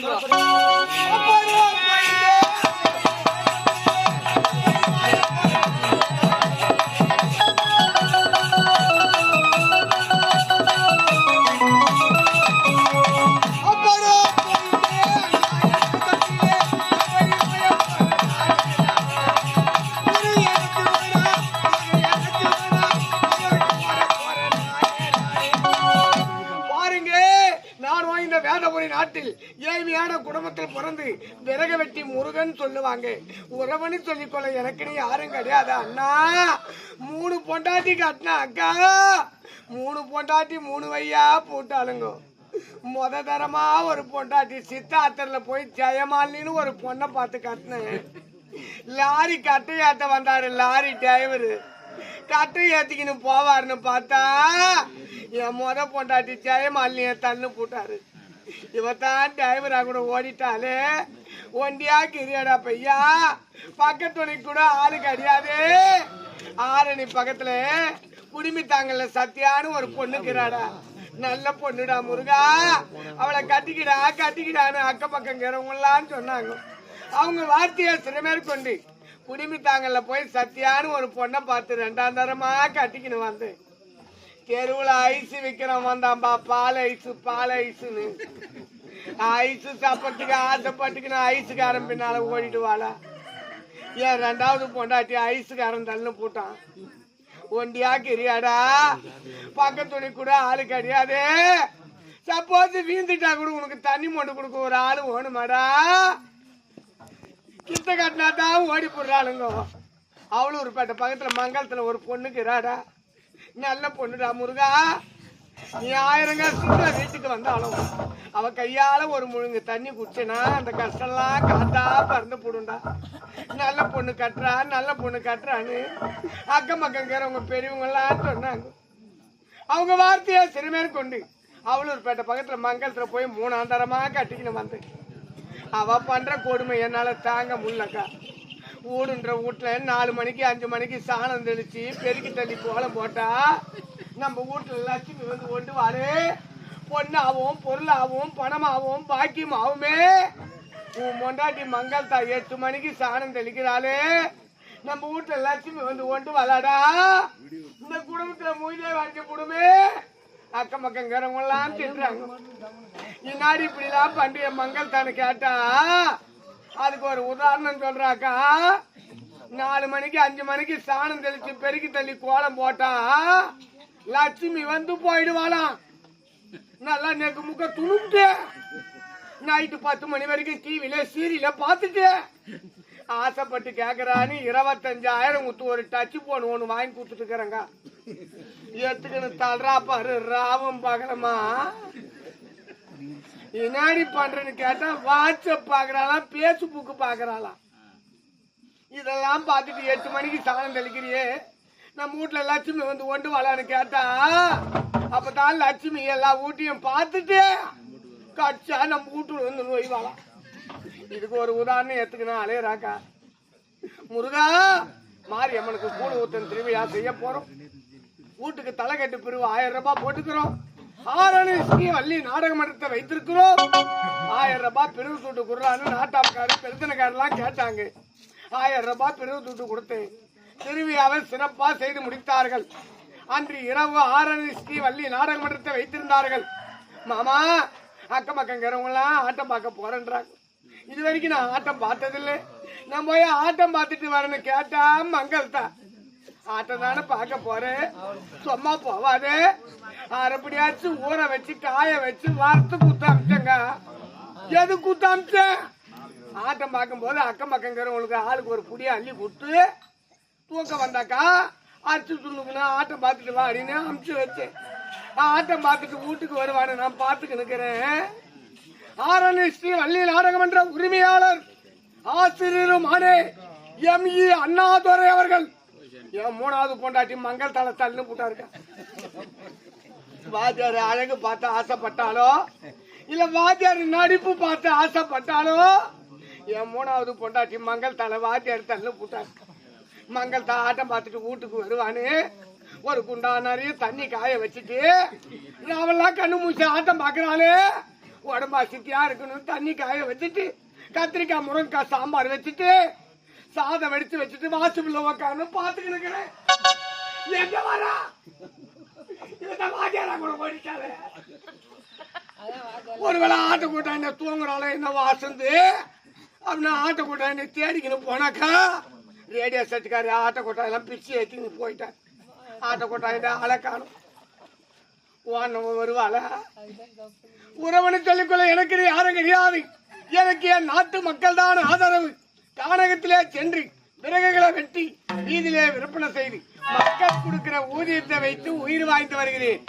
听了。நாட்டில் ஏழ்மையான குடும்பத்தில் பிறந்து விறக வெட்டி முருகன் சொல்லுவாங்க. உறவனு சொல்லிக்கொள்ள எனக்குன்னு யாரும் கிடையாது. அண்ணா மூணு பொண்டாட்டி கட்டினா அக்கா. மூணு பொண்டாட்டி மூணு வையா போட்டாளுங்க. முத தரமா ஒரு பொண்டாட்டி சித்தாத்தரில் போய் ஜெயமாலின்னு ஒரு பொண்ணை பார்த்து கட்டினேன். லாரி கட்டை ஏத்த வந்தாரு லாரி டிரைவரு. கட்டை ஏத்திக்கின்னு போவாருன்னு பார்த்தா என் முத பொண்டாட்டி ஜெயமாலினிய தன்னு போட்டாரு. இவத்தான் டிரைவரா கூட ஓடிட்டாலே ஒண்டியா கிரியாடா பையா? பக்கத்துணை கூட ஆளு கிடையாது ஆரணி பக்கத்துல குடிமித்தாங்கல்ல சத்தியான்னு ஒரு பொண்ணுக்கிறாடா நல்ல பொண்ணுடா முருகா. அவளை கட்டிக்கிடா கட்டிக்கிடான்னு அக்கம் பக்கங்கிறவங்களாம் சொன்னாங்க. அவங்க வார்த்தையை சிறமேற்கொண்டு குடிமித்தாங்கல்ல போய் சத்தியான்னு ஒரு பொண்ணை பார்த்து ரெண்டாம் தரமா கட்டிக்கின்னு தெருவுல ஐஸ் விக்கிறவன் வந்தான்பா பால் ஐஸ் பால் ஐஸ்னு ஐஸ் சாப்பிட்றதுக்கு நான் ஐஸுக்காரன் பின்னால ஓடிட்டு வாழ ஏன் ரெண்டாவது பொண்டாட்டி ஐஸுக்காரன் தள்ளு போட்டான். ஒண்டியா கிரியாடா? பக்கத்துணி கூட ஆளு கிடையாது. சப்போஸ் வீந்துட்டா கூட உனக்கு தண்ணி மொண்டு கொடுக்க ஒரு ஆளு வேணுமாடா? கிட்ட கட்டினா தான் ஓடி போடுறாளுங்க. பேட்டை பக்கத்துல மங்கலத்துல ஒரு பொண்ணுக்கு இராடா நல்ல பொண்ணுடா முருகா. நீ ஆயிரங்க சுற்ற வீட்டுக்கு வந்தாலும் அவ கையால ஒரு முழுங்கு தண்ணி குடிச்சனா அந்த கஷ்டம்லாம் காத்தா பறந்து போடுண்டா நல்ல பொண்ணு கட்டுறா நல்ல பொண்ணு கட்டுறான்னு அக்கம் பக்கங்கிறவங்க பெரியவங்க எல்லாம் சொன்னாங்க. அவங்க வார்த்தையை சிறுமேற் கொண்டு அவளூர்பேட்டை பக்கத்துல மங்கலத்துல போய் மூணாந்தாரமா கட்டிக்கின்னு வந்து அவ பண்ற கொடுமை என்னால தாங்க முடியலக்கா. ஊடுன்ற வீட்டுல நாலு மணிக்கு அஞ்சு மணிக்கு சாணம் தெளிச்சு பெருக்கி தள்ளி கோலம் போட்டா நம்ம வீட்டுல லட்சுமி வந்து கொண்டு வாரு பொண்ணாவும் பொருளாவும் பணமாவும் பாக்கியமாவுமே. உன் மொண்டாட்டி மங்கள்தா எட்டு மணிக்கு சாணம் தெளிக்கிறாளே. நம்ம வீட்டுல லட்சுமி வந்து கொண்டு வராடா இந்த குடும்பத்துல மூஞ்சே வாங்க குடுமே அக்கம் பக்கங்கிறவங்க எல்லாம் திட்டுறாங்க. இன்னாடி இப்படிலாம் பண்டிகை மங்கள் தானே கேட்டா அதுக்கு ஒரு உதாரணம் சொல்றாக்கா. நாலு மணிக்கு அஞ்சு மணிக்கு சாணம் தெளிச்சு பெருக்கி தள்ளி கோலம் போட்டா லட்சுமி வந்து போயிடுவாளாம் நல்லா நெக்கு முக்க துணுட்டு நைட்டு பத்து மணி வரைக்கும் டிவில சீரியல பாத்துட்டு ஆசைப்பட்டு கேக்குறான்னு இருபத்தஞ்சாயிரம் குத்து ஒரு டச் போன் ஒன்று வாங்கி கொடுத்துட்டு இருக்கிறேங்க எத்துக்குன்னு தள்ளுறா பாரு ராவம் பகலமா. என்னடி பண்றேன்னு கேட்டா வாட்ஸ்அப் பாக்குறாளாம் பேஸ்புக் பாக்குறாளாம். இதெல்லாம் பார்த்துட்டு எட்டு மணிக்கு சாணம் தெளிக்கிறியே? நம்ம வீட்டுல லட்சுமி வந்து ஒன்று வாழான்னு கேட்டா அப்பதான் லட்சுமி எல்லா வீட்டையும் பார்த்துட்டு கட்சா நம்ம வீட்டுல வந்து நோய் வாழாம் இதுக்கு ஒரு உதாரணம் எடுத்துக்கணும் அலையராக்கா முருகா மாரியம்மனுக்கு கூடு ஊத்தன் திருவிழா செய்ய போறோம். வீட்டுக்கு தலை கட்டு பிரிவு ஆயிரம் ரூபாய் போட்டுக்கிறோம். ஆரணி ஸ்ரீ வள்ளி நாடக மன்றத்தை வைத்திருக்கிறோம். ஆயிரம் ரூபாய் பிரிவு சூட்டு குடுறான்னு நாட்டாப்காரு பெருத்தனக்காரெல்லாம் கேட்டாங்க. ஆயிரம் ரூபாய் பிரிவு தூட்டு கொடுத்தேன். திருவிழாவை சிறப்பாக செய்து முடித்தார்கள். அன்று இரவு ஆரணி ஸ்ரீ வள்ளி நாடக மன்றத்தை வைத்திருந்தார்கள். மாமா அக்கம் பக்கங்கிறவங்களாம் ஆட்டம் பார்க்க போறேன்றாங்க. இது வரைக்கும் நான் ஆட்டம் பார்த்ததில்லை. நான் போய் ஆட்டம் பார்த்துட்டு வரேன்னு கேட்டா மங்கள்தான். ஆட்டதான ஆட்டம் பார்க்க போறேன் சும்மா போவாது. அரைப்படியாச்சும் ஊற வச்சு காய வச்சு வறுத்து குத்தாமிச்சங்க எது குத்தாமிச்சேன் ஆட்டம் பார்க்கும்போது அக்கம் பக்கங்கிறவங்களுக்கு ஆளுக்கு ஒரு புடியை அள்ளி கொடுத்து தூக்கம் வந்தாக்கா அரிசி துண்ணுக்கணும் ஆட்டம் பார்த்துட்டு வா அப்படின்னு அமுச்சு வச்சேன் ஆட்டம் பார்த்துட்டு வீட்டுக்கு வருவான்னு நான் பார்த்துக்கு நிற்கிறேன் ஆரணி ஸ்ரீ வள்ளி நாடகமன்ற உரிமையாளர் ஆசிரியரும் எம் இ அண்ணாதுரை அவர்கள். என் மூணாவது பொண்டாட்டி மங்கள் தலை தள்ளு போட்டாருக்க வாத்தியார் அழகு பார்த்து ஆசைப்பட்டாலோ? இல்ல வாத்தியார் நடிப்பு பார்த்து ஆசைப்பட்டாலோ? என் மூணாவது பொண்டாட்டி மங்கள் தலை வாத்தியார் தள்ளு போட்டாரு மங்கள் தா ஆட்டம் பார்த்துட்டு வீட்டுக்கு வருவானு. ஒரு குண்டா நிறைய தண்ணி காய வச்சுட்டு அவெல்லாம் கண்ணு மூச்சு ஆட்டம் பாக்குறாளே உடம்பா சித்தியா இருக்கணும். தண்ணி காய வச்சுட்டு கத்திரிக்காய் முருங்கக்காய் சாம்பார் வச்சுட்டு சாதம் வடிச்சு வச்சுட்டு வாசப்புல உக்காந்து பாத்துக்கிட்டு இருக்கிறேன். எங்க வரா இவன் வாத்தியாரா கூட போயிட்டாரு ஒருவேளை ஆட்டை கூட்டாண்ட தூங்குறாளோ என்ன வாசந்து? அப்படின்னா ஆட்டை கூட்டாண்ட தேடிக்கின்னு போனாக்கா ரேடியோ செட்டுக்காரு ஆட்டை கூட்டாயெல்லாம் பிச்சு ஏற்றின்னு போயிட்டார். ஆட்டை கூட்டாண்ட ஆளை காணும். வானவன் வருவாள? உறவனை சொல்லிக்கொள்ள எனக்கு யாரும் கிடையாது. எனக்கு என் நாட்டு மக்கள் தான் ஆதரவு. கானகத்திலே சென்று விறகுகளை வெட்டி வீதியிலே விற்பனை செய்து மக்கள் கொடுக்கிற ஊதியத்தை வைத்து உயிர் வாய்த்து வருகிறேன்.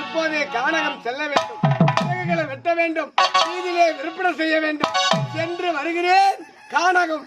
இப்போதே கானகம் செல்ல வேண்டும். விறகுகளை வெட்ட வேண்டும். வீதியிலே விற்பனை செய்ய வேண்டும். சென்று வருகிறேன். கானகம்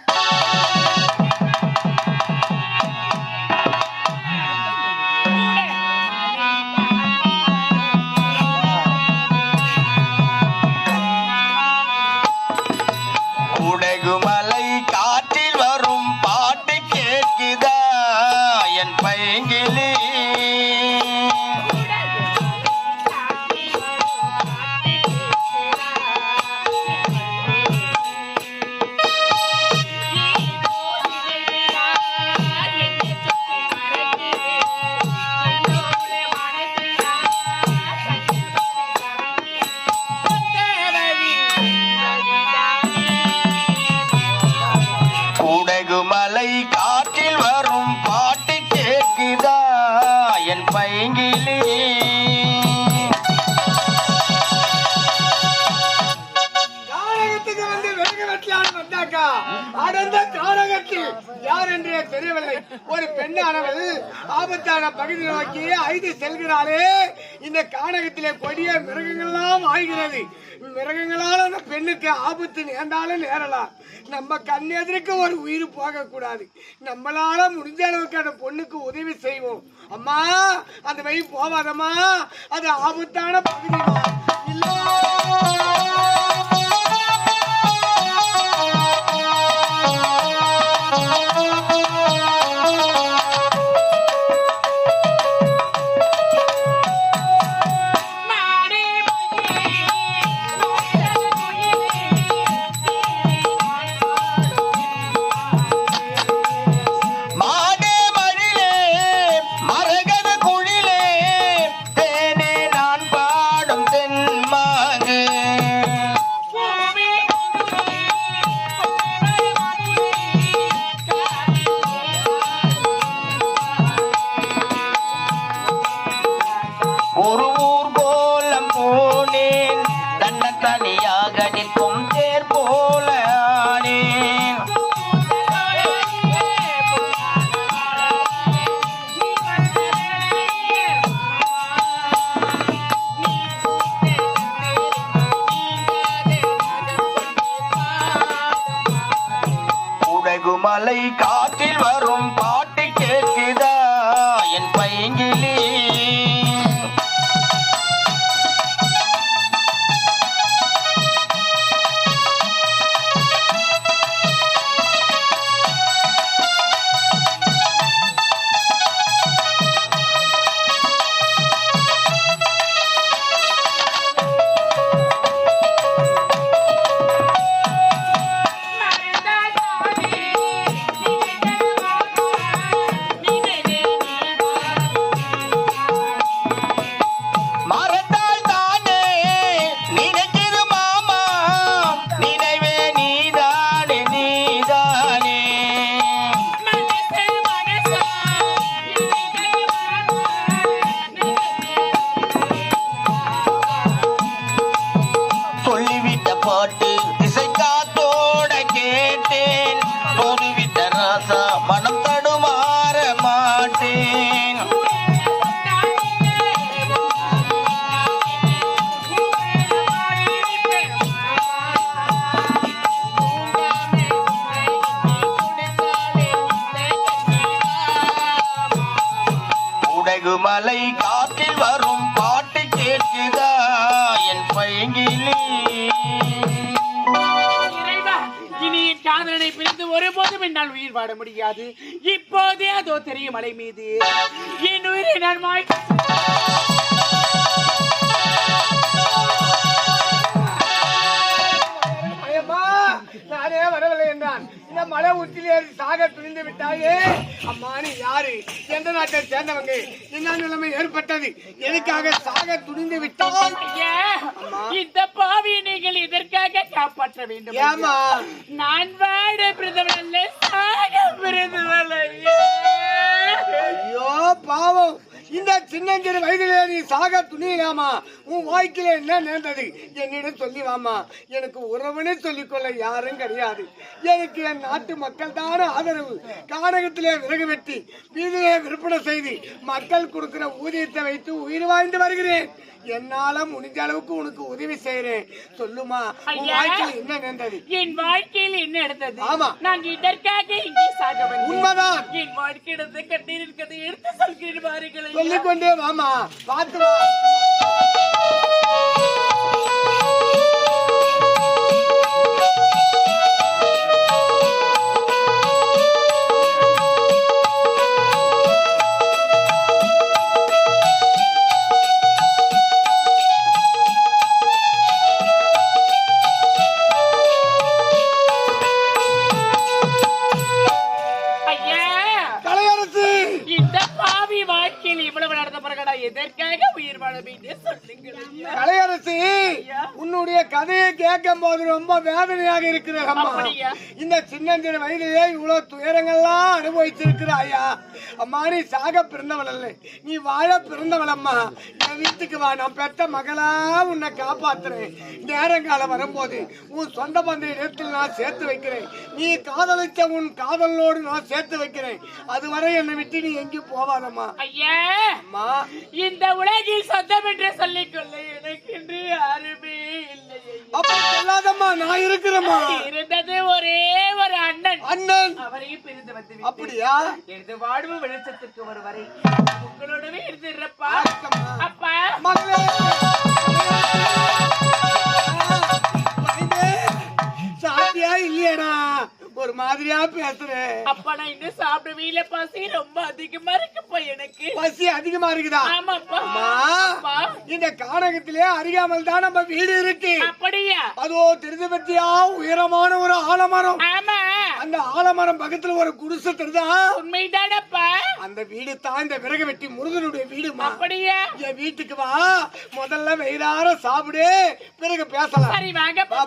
கானகத்தில் யார் என்றே தெரியவில்லை. ஒரு பெண்ணானவள் ஆபத்தான பகுதி நோக்கி ஐந்து செல்கிறாளே. இந்த கானகத்திலே கொடிய மிருகங்கள்லாம் ஆகிறது மிருகங்களால் அந்த பெண்ணுக்கு ஆபத்து நேர்ந்தாலும் நேரலாம். நம்ம கண் எதிர்க்க ஒரு உயிர் போக கூடாது நம்மளால முடிஞ்ச அளவுக்கு அந்த பொண்ணுக்கு உதவி செய்வோம். அம்மா அந்த வழி போவாதம்மா. அது ஆபத்தான பகுதிமா? மலை காற்றில் வரும் பாட்டு கேட்குதா? என் பைங்கிலி. இனி என் காதலனை பிரிந்து ஒருபோதும் என்னால் உயிர் வாட முடியாது. இப்போதே அதோ தெரியும் மலை மீது. என் உயிரை நான் மாய்க்க நான் இந்த மலை உச்சியில் ஏறி சாக துணிந்து விட்டாயே. அம்மா நீ யாரு? எந்த நாட்டை சேர்ந்தவங்க? என்ன நிலைமை ஏற்பட்டது? எதுக்காக சாக துணிந்து விட்டாய்? ஐயா, இந்த பாவி நீங்கள் இதற்காக காப்பாற்ற வேண்டும். ஏமா நான் வாட பிரதமர் சாக பிரதமர். ஐயோ பாவம். இந்த சின்னஞ்சிறு வயதிலே நீ சாக துணியலாமா? உன் வாழ்க்கையில என்ன நேர்ந்தது? என்னிடம் சொல்லி வாமா எனக்கு உறவுனே சொல்லிக்கொள்ள யாரும் கிடையாது. எனக்கு என் நாட்டு மக்கள் தானே ஆதரவு. கானகத்திலே விறகு வெட்டி வீதியிலே விற்பனை செய்து மக்கள் கொடுக்கிற ஊதியத்தை வைத்து உயிர் வாழ்ந்து வருகிறேன். என்னால முடிஞ்ச அளவுக்கு உனக்கு உதவி செய்யறேன் சொல்லுமா? உன். வாழ்க்கையில் என்ன நேர்ந்தது? என் வாழ்க்கையில் என்ன நடந்தது? ஆமா. நான் இதற்காக உண்மைதான். என் வாழ்க்கை நடந்த கண்ணீர் இருக்கிறதை. எடுத்து சொல்கிறேன் பாருங்கள் ஐயா. சொல்லிக்கொண்டே வாமா. பார்த்து சின்னஞ்சிறு வயதிலே இவ்வளவு துயரங்கள்லாம் அனுபவிச்சிருக்கிறாயா அம்மா நீ சாக பிறந்தவள் அல்ல நீ வாழ பிறந்தவள் அம்மா என் வீட்டுக்கு வா நான் பெத்த மகளா உன்னை காப்பாத்துறேன். நேரங்காலம் வரும்போது உன் சொந்த பந்த இடத்தில் நான் சேர்த்து வைக்கிறேன். நீ காதலிச்ச உன் காதலோடு நான் சேர்த்து வைக்கிறேன். அதுவரை என்னை விட்டு நீ எங்கேயும் போவாதம்மா. ஐயா அம்மா. இந்த உலகில் சொந்தம் என்று சொல்லிக் கொள்ள எனக்கு யாருமே இல்லை ஐயா. அப்படி சொல்லாதம்மா நான் இருக்கிறேம்மா. ஒரு அண்ணன். அவரையும் பிரிந்து வந்து. அப்படியா? எனது வாழ்வு வெளிச்சத்திற்கு ஒரு வரை உங்களோடவே இருந்துடுறப்பா. அப்பா. மகளே. சாப்பிட்டியா இல்லையாடா? ஒரு மாதிரியா பேசுறேன் அப்பா நான் இன்னும் சாப்பிடவே இல்ல பசி ரொம்ப அதிகமா இருக்குப்பா எனக்கு. பசி அதிகமா இருக்குதா? ஆமாப்பா. இந்த கானகத்திலே அறியாமல் தான் நம்ம வீடு இருக்கு. அப்படியா? அதோ தெரிஞ்சு பத்தியா உயரமான ஒரு ஆலமரம். அந்த ஆலமரம் பக்கத்துல ஒரு குடிசை தெரிதா உண்மைதானப்பா. அந்த வீடு தான் இந்த விறகு வெட்டி முருகனுடைய வீடுமா? அப்படியா? என் வீட்டுக்கு வா. முதல்ல வயிறார சாப்பிடு. பிறகு பேசலாம். சரி வாங்க வா,